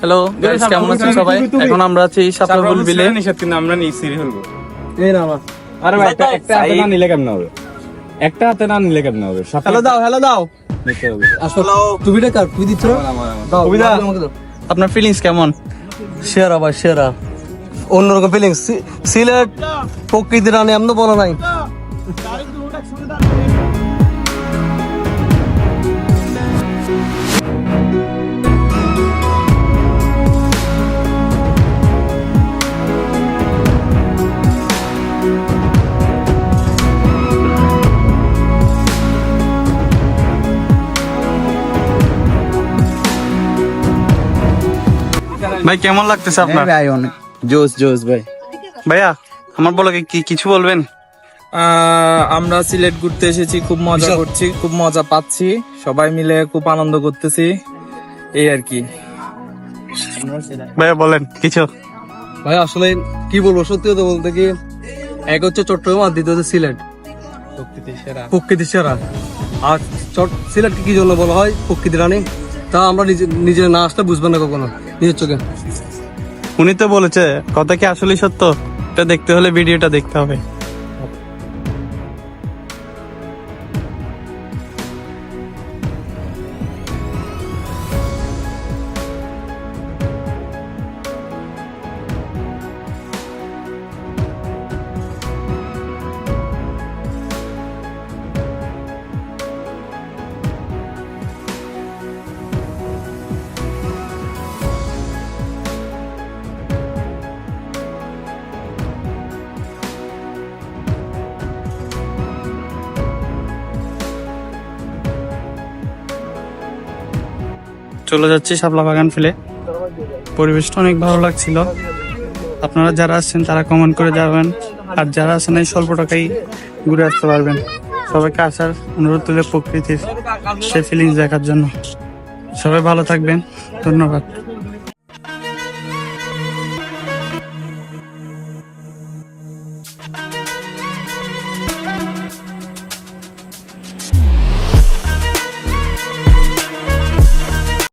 Hello guys কেমন আছেন সবাই? এখন আমরা আছি বিলে নিষেধ কিন্তু আমরা নিশ্চিত হলবো এই না আমার। আরে ভাই একটা একটা হাতে না নিলে কেমন হবে? একটা হাতে না নিলে কেমন হবে? হ্যালো দাও হ্যালো দাও। নিতে হবে। আসলে টুপিটা কার? তুই দিচ্ছ। দাও আপনার ফিলিংস কেমন? সেরা ভাই সেরা। অন্যরকম ফিলিংস সিলেট প্রকৃতির রানে এমন বলা নাই। ভাই কেমন লাগতেছে আপনার? ভাই অনেক জোস জোস ভাই। ভাইয়া আমার বলো কি- কিছু বলবেন? আমরা সিলেট ঘুরতে এসেছি খুব মজা করছি খুব মজা পাচ্ছি। সবাই মিলে খুব আনন্দ করতেছি। এই আর কি। ভাইয়া বলেন কিছু। ভাই আসলে কি বলব সত্যি কথা বলতে কি এক হচ্ছে চট্টগ্রাম আর দ্বিতীয় হচ্ছে সিলেট। প্রকৃতি সেরা। আর চট সিলেটকে কি জন্য বলা হয়? প্রকৃতি রানী। তা আমরা নিজে নিজের না আসলে বুঝবেন না কখনো। উনি তো বলেছে কথা কি আসলে সত্য? এটা দেখতে হলে ভিডিওটা দেখতে হবে। চলে যাচ্ছি শাপলা বাগান ফেলে। পরিবেশটা অনেক ভালো লাগছিল। আপনারা যারা আসছেন তারা কমেন্ট করে যাবেন আর যারা আছেন, এই স্বল্প টাকাই ঘুরে আসতে পারবেন। সবাইকে আসার অনুরোধ তুলে প্রকৃতির সে ফিলিংস দেখার জন্য। সবাই ভালো থাকবেন। ধন্যবাদ।